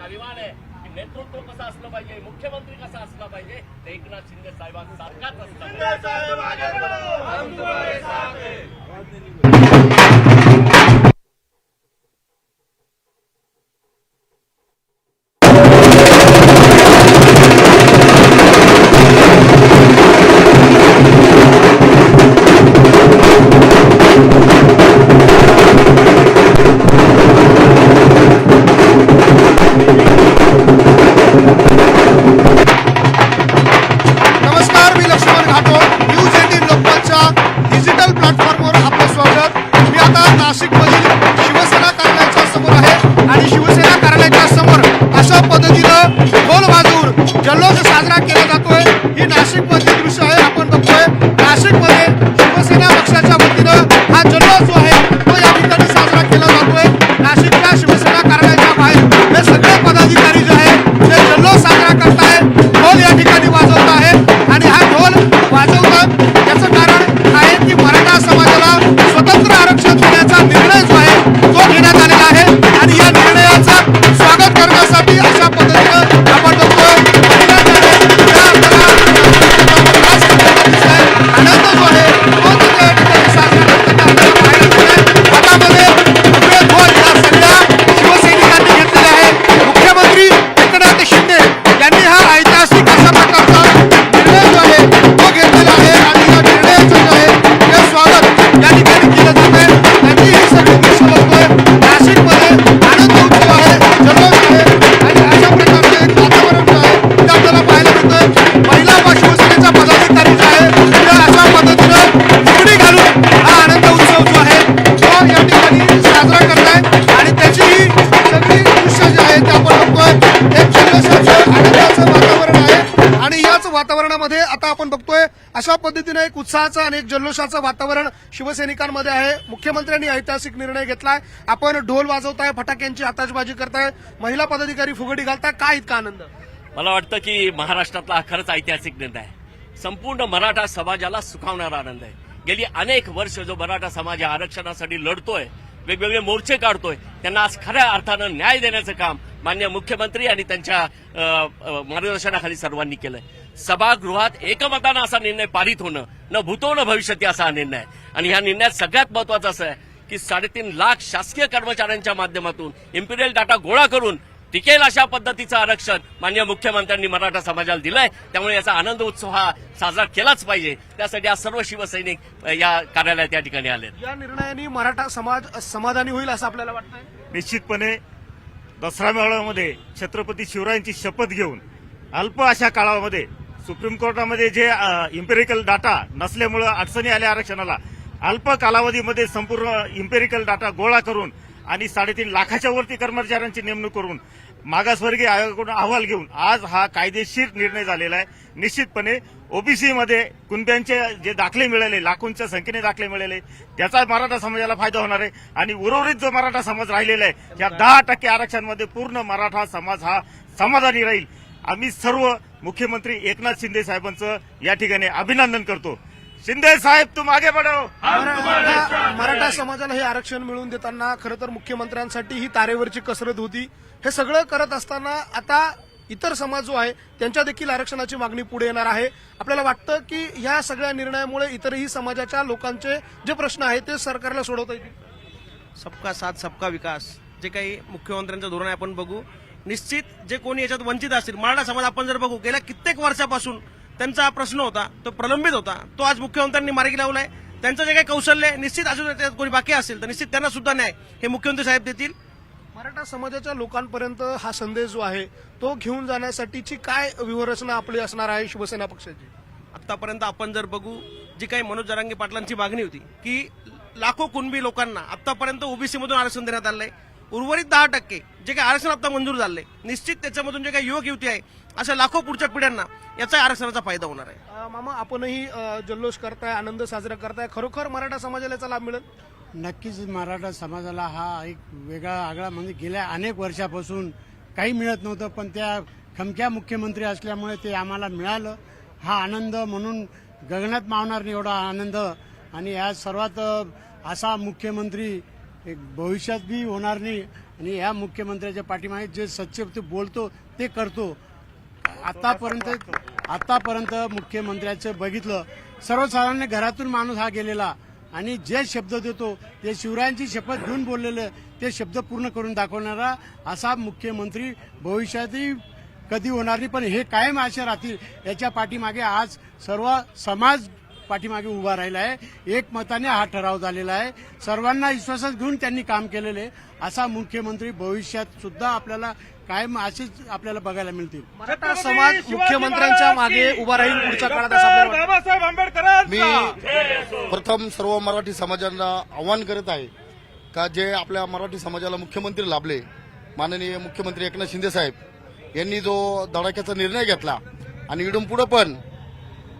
अभिमान आहे की नेतृत्व कसं असलं पाहिजे मुख्यमंत्री कसा असला पाहिजे ते एकनाथ शिंदे साहेबांसारखाच असला आपण बघतोय अशा पद्धतीने एक उत्साहाचं आणि एक जल्लोषाचं वातावरण शिवसैनिकांमध्ये आहे. मुख्यमंत्र्यांनी ऐतिहासिक निर्णय घेतलाय. आपण ढोल वाजवताय फटाक्यांची आताशबाजी करताय. महिला पदाधिकारी फुगडी घालताय. काय इतका आनंद? मला वाटतं की महाराष्ट्रातला हा खरंच ऐतिहासिक निर्णय आहे. संपूर्ण मराठा समाजाला सुखावणारा आनंद आहे. गेली अनेक वर्ष जो मराठा समाज या आरक्षणासाठी लढतोय वेगवेगळे मोर्चे काढतोय त्यांना आज खऱ्या अर्थानं न्याय देण्याचं काम मान्य मुख्यमंत्री आणि त्यांच्या मार्गदर्शनाखाली सर्वांनी केलंय. सभागृहात एकमतानं असा निर्णय पारित होणं न भूतो न भविष्यती असा हा निर्णय. आणि ह्या निर्णयात सगळ्यात महत्वाचं असं आहे की साडेतीन लाख शासकीय कर्मचाऱ्यांच्या माध्यमातून इम्पिरियल डाटा गोळा करून टिकेल अशा पद्धतीचं आरक्षण मान्य मुख्यमंत्र्यांनी मराठा समाजाला दिलंय. त्यामुळे याचा आनंद उत्सव हा साजरा केलाच पाहिजे. त्यासाठी आज सर्व शिवसैनिक या कार्यालयात या ठिकाणी आले या निर्णयाने मराठा समाज समाधानी होईल असं आपल्याला वाटतंय? निश्चितपणे दसरा मेळाव्यामध्ये छत्रपती शिवरायांची शपथ घेऊन अल्प अशा काळामध्ये सुप्रीम कोर्टामध्ये जे इम्पेरिकल डाटा नसल्यामुळं अडचणी आल्या आरक्षणाला. अल्प कालावधीमध्ये संपूर्ण इम्पेरिकल डाटा गोळा करून आणि साडेतीन लाखाच्या वरती कर्मचाऱ्यांची नेमणूक करून मागासवर्गीय आयोगाकडून अहवाल घेऊन आज हा कायदेशीर निर्णय झालेला आहे. निश्चितपणे ओबीसीमध्ये कुणब्यांचे जे दाखले मिळाले लाखोंच्या संख्येने दाखले मिळाले त्याचा मराठा समाजाला फायदा होणार आहे. आणि उर्वरित जो मराठा समाज राहिलेला आहे या दहा टक्के आरक्षणमध्ये पूर्ण मराठा समाज हा समाधानी राहील. आम्ही सर्व मुख्यमंत्री एकनाथ शिंदे साहेबांचं या ठिकाणी अभिनंदन करतो. शिंदे साहेब तुम आगे बढो मराठा मराठा समाजाला हे आरक्षण मिळवून देताना खरं तर मुख्यमंत्र्यांसाठी ही तारेवरची कसरत होती. हे सगळं करत असताना आता इतर समाज जो आहे त्यांच्या देखील आरक्षणाची मागणी पुढे येणार आहे. आपल्याला वाटतं की या सगळ्या निर्णयामुळे इतरही समाजाच्या लोकांचे जे प्रश्न आहेत ते सरकारला सोडवता येतील? सबका साथ सबका विकास. जे काही मुख्यमंत्र्यांचं धोरण आहे आपण बघू. निश्चित जे कोणी याच्यात वंचित असतील मराठा समाज आपण जर बघू गेल्या कित्येक वर्षापासून त्यांचा हा प्रश्न होता तो प्रलंबित होता. तो आज मुख्यमंत्र्यांनी मार्गी लावलाय. त्यांचं जे काही कौशल्य निश्चित अजून कोणी बाकी असेल तर निश्चित त्यांना सुद्धा न्याय हे मुख्यमंत्री साहेब देतील. मराठा समाजाच्या लोकांपर्यंत हा संदेश जो आहे तो घेऊन जाण्यासाठीची काय व्यूहरचना आपली असणार आहे शिवसेना पक्षाची? आतापर्यंत आपण जर बघू जी काही मनोज जरांगे पाटलांची मागणी होती की लाखो कुणबी लोकांना आतापर्यंत ओबीसी मधून आरक्षण देण्यात आलंय. उर्वरित दहा टक्के जे काही आरक्षण आता मंजूर झालंय निश्चित त्याच्यामधून जे काही युवक युवती आहे अशा लाखो पुढच्या पिढ्यांना याचा आरक्षणाचा फायदा होणार आहे. मामा आपणही जल्लोष करताय आनंद साजरा करताय. खरोखर मराठा समाजाला याचा लाभ मिळेल? नक्कीच मराठा समाजाला हा एक वेगळा आगळा म्हणजे गेल्या अनेक वर्षापासून काही मिळत नव्हतं पण त्या खमक्या मुख्यमंत्री असल्यामुळे ते आम्हाला मिळालं. हा आनंद म्हणून गगनात मावणार नाही एवढा आनंद. आणि या सर्वात असा मुख्यमंत्री एक भविष्यात बी होणार नाही. आणि या मुख्यमंत्र्याच्या पाठीमागे जे सच्चे ते बोलतो ते करतो. आतापर्यंत आतापर्यंत मुख्यमंत्र्याचं बघितलं सर्वसाधारण घरातून माणूस हा गेलेला. आणि जे शब्द देतो ते शिवरायांची शपथ घेऊन बोललेले ते शब्द पूर्ण करून दाखवणारा असा मुख्यमंत्री भविष्यातही कधी होणार नाही. पण हे कायम असे राहतील याच्या पाठीमागे आज सर्व समाज पाठीमागे उभा राहिला आहे. एक मताने हा ठराव झालेला आहे. सर्वांना विश्वासात घेऊन त्यांनी काम केलेले आहे. असा मुख्यमंत्री भविष्यात सुद्धा आपल्याला कायम असेच आपल्याला बघायला मिळतील. मराठा समाज मुख्यमंत्र्यांच्या मागे उभा राहील पुढच्या काळात. बाबासाहेब आंबेडकर मी प्रथम सर्व मराठी समाजाला आवाहन करत आहे का जे आपल्या मराठी समाजाला मुख्यमंत्री लाभले. माननीय मुख्यमंत्री एकनाथ शिंदे साहेब यांनी जो धडाक्याचा निर्णय घेतला आणि इडून पुढे पण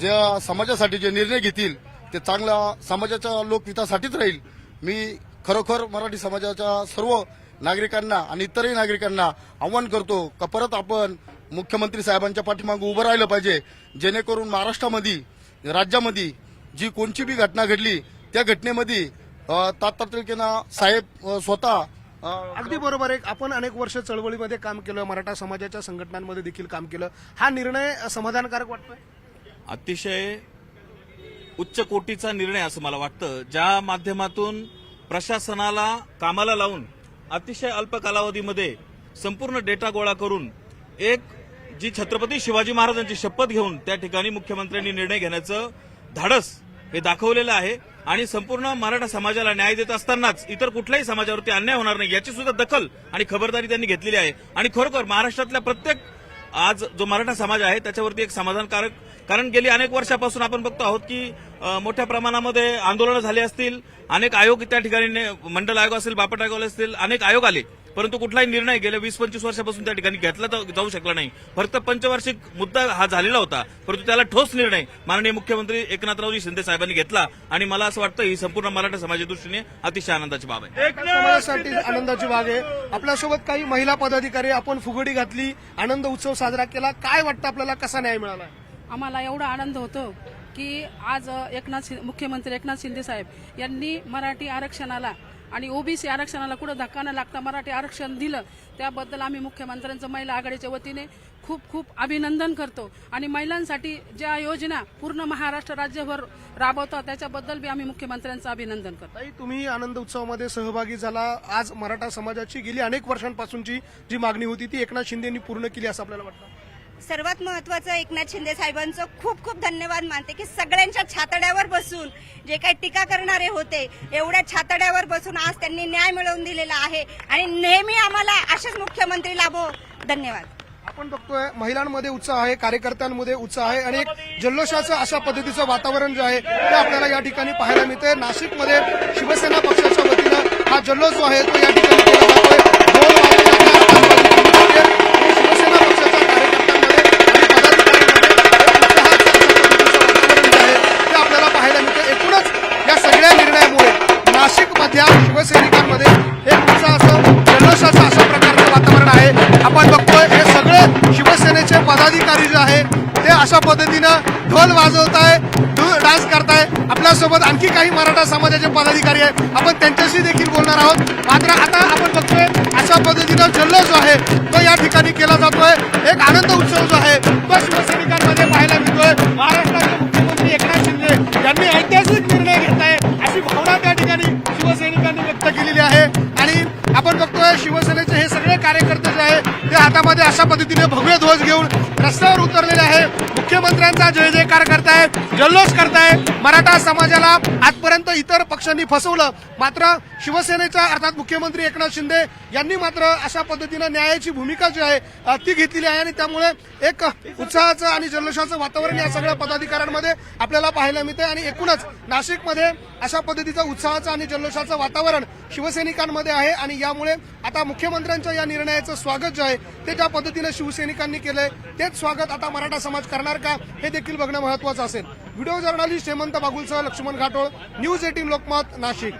ज्या समाजासाठी जे निर्णय घेतील ते चांगल्या समाजाच्या लोकहितासाठीच राहील. मी खरोखर मराठी समाजाच्या सर्व नागरिकांना आणि इतरही नागरिकांना आव्हान करतो का परत आपण मुख्यमंत्री साहेबांच्या पाठीमागे उभं राहिलं पाहिजे जेणेकरून महाराष्ट्रामध्ये राज्यामध्ये जी कोणची बी घटना घडली त्या घटनेमध्ये अ, साहेब स्वतः अगदी बरोबर आहे. आपण अनेक वर्ष चळवळीमध्ये काम केलं मराठा समाजाच्या संघटनांमध्ये देखील काम केलं. हा निर्णय समाधानकारक वाटतोय? अतिशय उच्च कोटीचा निर्णय असं मला वाटतं. ज्या माध्यमातून प्रशासनाला कामाला लावून अतिशय अल्प कालावधीमध्ये संपूर्ण डेटा गोळा करून एक जी छत्रपती शिवाजी महाराजांची शपथ घेऊन त्या ठिकाणी मुख्यमंत्र्यांनी निर्णय घेण्याचं धाडस हे दाखवलेलं आहे. आणि संपूर्ण मराठा समाजाला न्याय देत असतानाच इतर कुठल्याही समाजावरती अन्याय होणार नाही याची सुद्धा दखल आणि खबरदारी त्यांनी घेतलेली आहे. आणि खरोखर महाराष्ट्रातल्या प्रत्येक आज जो मराठा समाज आहे त्याच्यावरती एक समाधानकारक कारण गेली अनेक वर्षापासून आपण बघतो आहोत की मोठ्या प्रमाणामध्ये आंदोलनं झाली असतील अनेक आयोग त्या ठिकाणी ने- मंडल आयोग असेल बापट आयोग असतील अनेक आयोग आले. परंतु कुठलाही निर्णय गेल्या वीस पंचवीस वर्षापासून त्या ठिकाणी घेतला तर जाऊ शकला नाही. फक्त पंचवार्षिक मुद्दा हा झालेला होता परंतु त्याला ठोस निर्णय माननीय मुख्यमंत्री एकनाथरावजी शिंदे साहेबांनी घेतला. आणि मला असं वाटतं ही संपूर्ण मराठा समाजाच्या दृष्टीने अतिशय आनंदाची बाब आहे. समाजासाठी आनंदाची बाग आहे. आपल्यासोबत काही महिला पदाधिकारी आपण फुगडी घातली आनंद उत्सव साजरा केला. काय वाटतं आपल्याला? कसा न्याय मिळाला? आम्हाला एवढा आनंद होतो की आज एकनाथ मुख्यमंत्री एकनाथ शिंदे साहेब यांनी मराठी आरक्षणाला आणि ओबीसी आरक्षणाला कुठं धक्का न लागता मराठी आरक्षण दिलं त्याबद्दल आम्ही मुख्यमंत्र्यांचं महिला आघाडीच्या वतीने खूप खूप अभिनंदन करतो. आणि महिलांसाठी ज्या योजना पूर्ण महाराष्ट्र राज्यभर राबवतात त्याच्याबद्दल बी आम्ही मुख्यमंत्र्यांचं अभिनंदन करतो. तुम्ही आनंद उत्सवामध्ये सहभागी झाला. आज मराठा समाजाची गेली अनेक वर्षांपासूनची जी मागणी होती ती एकनाथ शिंदेनी पूर्ण केली असं आपल्याला वाटतं? सर्वात महत्वाचं एकनाथ शिंदे साहेबांचं खूप खूप धन्यवाद मानते की सगळ्यांच्या छातड्यावर बसून जे काही टीका करणारे होते एवढ्या छातड्यावर बसून आज त्यांनी न्याय मिळवून दिलेला आहे आणि नेहमी आम्हाला असेच मुख्यमंत्री लाभो. धन्यवाद. आपण बघतोय महिलांमध्ये उत्साह आहे कार्यकर्त्यांमध्ये उत्साह आहे आणि एक जल्लोषाचं अशा पद्धतीचं वातावरण जे आहे ते आपल्याला या ठिकाणी पाहायला मिळतंय. नाशिकमध्ये शिवसेना पक्षाच्या वतीनं हा जल्लोष जो आहे तो या ठिकाणी केला जातोय त्या शिवसैनिकांमध्ये एक उत्साहाचं जल्लोषाचं अशा प्रकारचं वातावरण आहे. आपण बघतोय हे सगळे शिवसेनेचे पदाधिकारी जे आहे ते अशा पद्धतीनं ढोल वाजवत आहे डान्स करताय. आपल्यासोबत आणखी काही मराठा समाजाचे पदाधिकारी आहेत. आपण त्यांच्याशी देखील बोलणार आहोत. मात्र आता आपण बघतोय अशा पद्धतीनं जल्लोष जो आहे तो या ठिकाणी केला जातोय. एक आनंद उत्सव जो आहे तो शिवसैनिकांमध्ये पाहायला मिळतोय. हातामध्ये अशा पद्धतीने भव्य ध्वज घेऊन रस्त्यावर उतरलेले आहे. मुख्यमंत्र्यांचा जय जयकार करताय जल्लोष करताय मराठा समाजाला आजपर्यंत इतर पक्षांनी फसवलं. मात्र शिवसेनेच्या अर्थात मुख्यमंत्री एकनाथ शिंदे यांनी मात्र अशा पद्धतीनं न्यायाची भूमिका जी आहे ती घेतलेली आहे. आणि त्यामुळे एक उत्साहाचं आणि जल्लोषाचं वातावरण या सगळ्या पदाधिकाऱ्यांमध्ये आपल्याला पाहायला मिळते आणि एकूणच नाशिकमध्ये अशा पद्धतीचं उत्साहाचं आणि जल्लोषाचं वातावरण शिवसैनिकांमध्ये आहे. आणि यामुळे आता मुख्यमंत्र्यांच्या या निर्णयाचं स्वागत जे आहे ते ज्या पद्धतीनं शिवसैनिकांनी केलंय तेच स्वागत. आता मराठा समाज करणार का? हे देखील बघणं महत्वाचं असेल. व्हिडिओ जर्नलिस्ट हेमंत बागुलसह लक्ष्मण घाटोळ न्यूज एटीन लोकमत नाशिक.